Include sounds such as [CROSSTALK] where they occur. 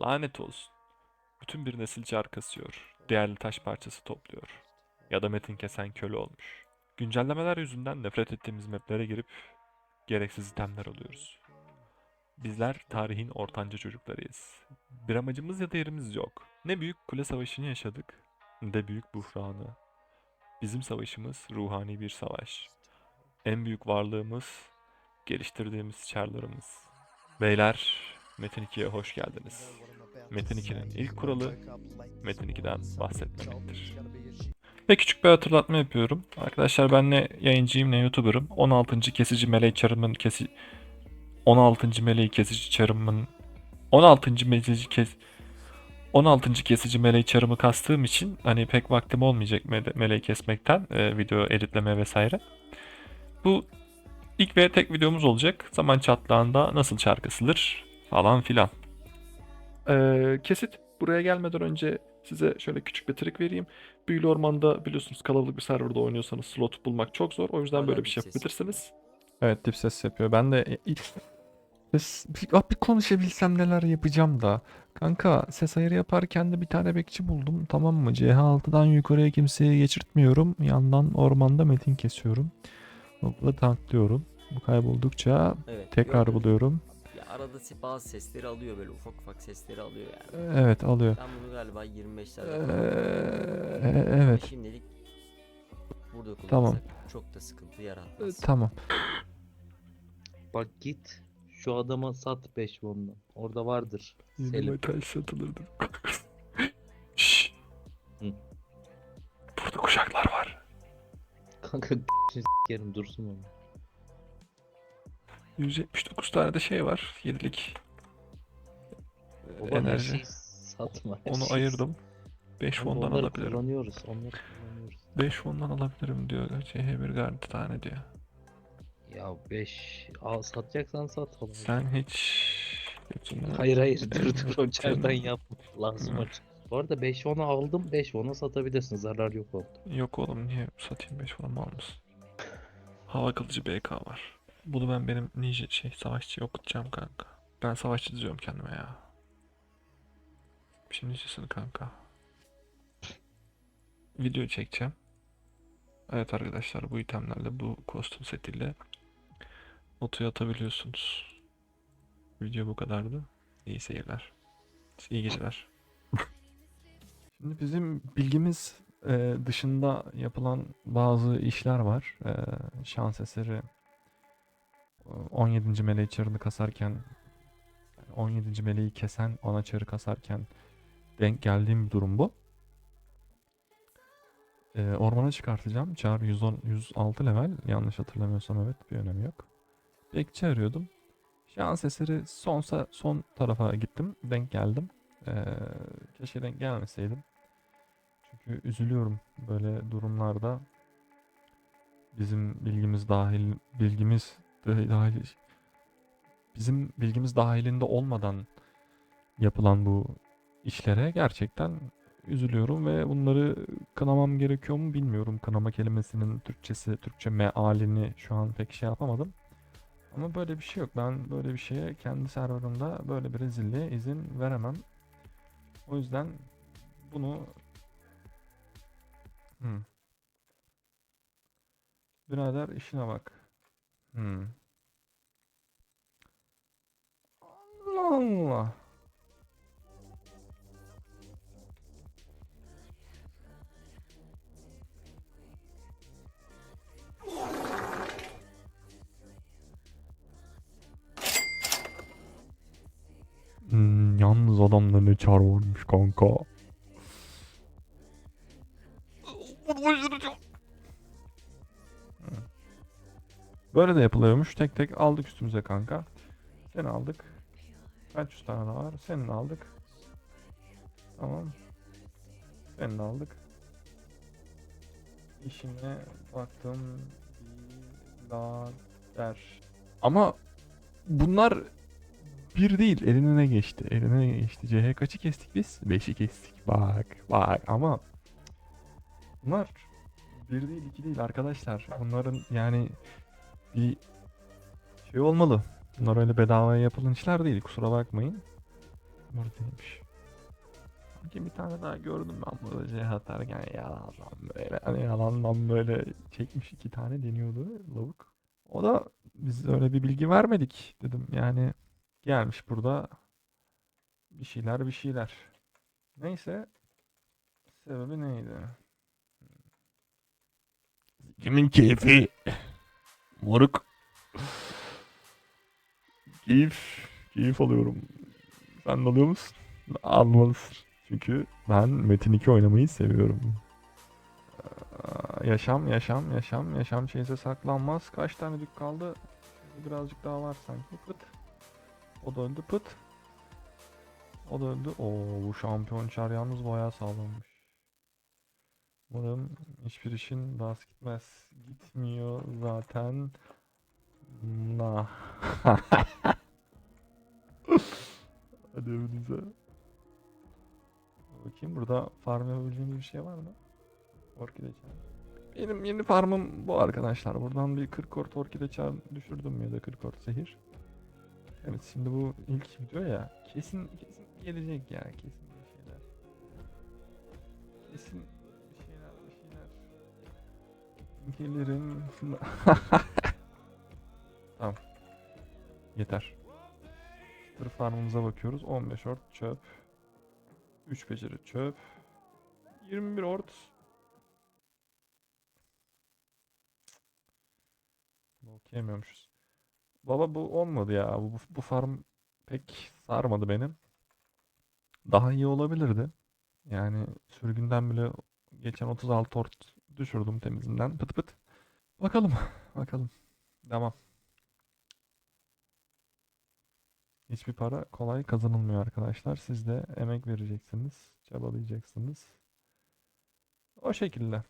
Lanet olsun. Bütün bir nesil çar kasıyor. Değerli taş parçası topluyor. Ya da metin kesen köle olmuş. Güncellemeler yüzünden nefret ettiğimiz maplere girip gereksiz itemler alıyoruz. Bizler tarihin ortanca çocuklarıyız. Bir amacımız ya da yerimiz yok. Ne büyük kule savaşını yaşadık, ne de büyük buhranı. Bizim savaşımız ruhani bir savaş. En büyük varlığımız, geliştirdiğimiz çarlarımız. Beyler, Metin 2'ye hoş geldiniz. Metin 2'nin ilk kuralı, Metin 2'den bahsetmemektir. Ve küçük bir hatırlatma yapıyorum. Arkadaşlar ben ne yayıncıyım ne YouTuber'ım. 16. kesici meleği çarımın kesi... 16. meleği kesici çarımın... 16. meleği kes... 16. kesici meleği çarımı kastığım için hani pek vaktim olmayacak mele- meleği kesmekten e, video editleme vesaire. Bu ilk ve tek videomuz olacak. Zaman çatlağında nasıl çar kasılır falan filan. Ee, kesit buraya gelmeden önce size şöyle küçük bir trik vereyim. Büyülü Orman'da biliyorsunuz kalabalık bir serverda oynuyorsanız slot bulmak çok zor. O yüzden böyle bir şey yapabilirsiniz. Evet dip ses yapıyor. Ben de ses, bir, ah, bir konuşabilsem neler yapacağım da. Kanka ses ayarı yaparken de bir tane bekçi buldum. Tamam mı? CH6'dan yukarıya kimseyi geçirtmiyorum. Yandan ormanda metin kesiyorum. Hopla tanklıyorum. Bu kayboldukça Evet. tekrar gördüm. buluyorum. Arada bazı sesleri alıyor böyle ufak ufak sesleri alıyor yani. Evet alıyor. Ben bunu galiba 25'lerde Ee, evet. Şimdilik burada kullansak Tamam. çok da sıkıntı Ee, yaratmaz. Tamam. Bak git şu adama sat 5 won'la. Orada vardır. Selim. metal satılırdı. [LAUGHS] Burada kuşaklar var. Kanka [LAUGHS] s**erim dursun onu. 179 tane de şey var. Yedilik. Ee, Baba enerji. şeyi satma. Onu şeyi ayırdım. 5 Ama fondan alabilirim. kullanıyoruz. Onları kullanıyoruz. 5 fondan alabilirim diyor. CH1 gardı tane diyor. Ya 5 al satacaksan sat falan. Sen hiç Hayır hayır dur dur o Canım. yapma. Lazım aç. Bu arada 5 onu aldım 5 onu satabilirsin zarar yok oldu. Yok oğlum niye satayım 5 falan mal mısın? Hava kılıcı BK var. Bunu ben benim ninja şey savaşçıya okutacağım kanka. Ben savaşçı diyorum kendime ya. Şimdi ninjasını kanka. Video çekeceğim. Evet arkadaşlar bu itemlerle bu kostüm setiyle otoya atabiliyorsunuz. Video bu kadardı. İyi seyirler. İyi geceler. [LAUGHS] Şimdi bizim bilgimiz e, dışında yapılan bazı işler var. E, şans eseri 17. meleği çarını kasarken 17. meleği kesen ana çarı kasarken denk geldiğim bir durum bu. E, ormana çıkartacağım. Çar 110 106 level. Yanlış hatırlamıyorsam evet bir önemi yok. Bekçi arıyordum. Şans eseri sonsa son tarafa gittim. Denk geldim. E, keşke denk gelmeseydim. Çünkü üzülüyorum böyle durumlarda. Bizim bilgimiz dahil bilgimiz dahil bizim bilgimiz dahilinde olmadan yapılan bu işlere gerçekten üzülüyorum ve bunları kınamam gerekiyor mu bilmiyorum. Kınama kelimesinin Türkçesi, Türkçe mealini şu an pek şey yapamadım. Ama böyle bir şey yok. Ben böyle bir şeye kendi serverımda böyle bir rezilliğe izin veremem. O yüzden bunu Hmm. Birader işine bak. Hmm. Allah Allah. Hmm, yalnız adamda ne çar varmış kanka. Böyle de yapılıyormuş. Tek tek aldık üstümüze kanka. Seni aldık. Kaç yüz tane daha var? Senin aldık. Tamam. Senin aldık. İşine baktım. der. Ama bunlar bir değil. Eline ne geçti? Eline ne geçti? CH kaçı kestik biz? 5'i kestik. Bak bak ama bunlar bir değil iki değil arkadaşlar. Bunların yani bir şey olmalı. Bunlar öyle bedavaya yapılan işler değil kusura bakmayın. Buradaymış. Sanki bir tane daha gördüm ben böyle şey atarken yalandan böyle hani yalandan böyle çekmiş iki tane deniyordu lavuk. O da biz öyle bir bilgi vermedik dedim yani gelmiş burada bir şeyler bir şeyler. Neyse sebebi neydi? Kimin keyfi? Moruk. Keyif. Keyif alıyorum. Sen de alıyor musun? Almalısın. Çünkü ben Metin 2 oynamayı seviyorum. Aa, Yaşam, yaşam, yaşam, yaşam şeyse saklanmaz. Kaç tane dük kaldı? Birazcık daha var sanki. Pıt. O da öldü pıt. O da öldü. Oo bu şampiyon çar yalnız bayağı sağlammış. Umarım hiçbir işin rast gitmez. Gitmiyor zaten. Na. [LAUGHS] Hadi önünüze. Bakayım burada farm yapabileceğimiz bir şey var mı? Orkide çağ. Benim yeni farmım bu arkadaşlar. Buradan bir 40 kort orkide çağ düşürdüm ya da 40 kort zehir. Evet şimdi bu ilk video ya. Kesin kesin gelecek ya. Kesin bir şeyler. Kesin Gelirim. [LAUGHS] tamam. Yeter. Tır farmımıza bakıyoruz. 15 ort çöp. 3 beceri çöp. 21 ort. Okuyamıyormuşuz. Baba bu olmadı ya. Bu, bu farm pek sarmadı benim. Daha iyi olabilirdi. Yani sürgünden bile geçen 36 ort düşürdüm temizinden. Pıt pıt. Bakalım. [LAUGHS] Bakalım. Devam. Hiçbir para kolay kazanılmıyor arkadaşlar. Siz de emek vereceksiniz, çabalayacaksınız. O şekilde.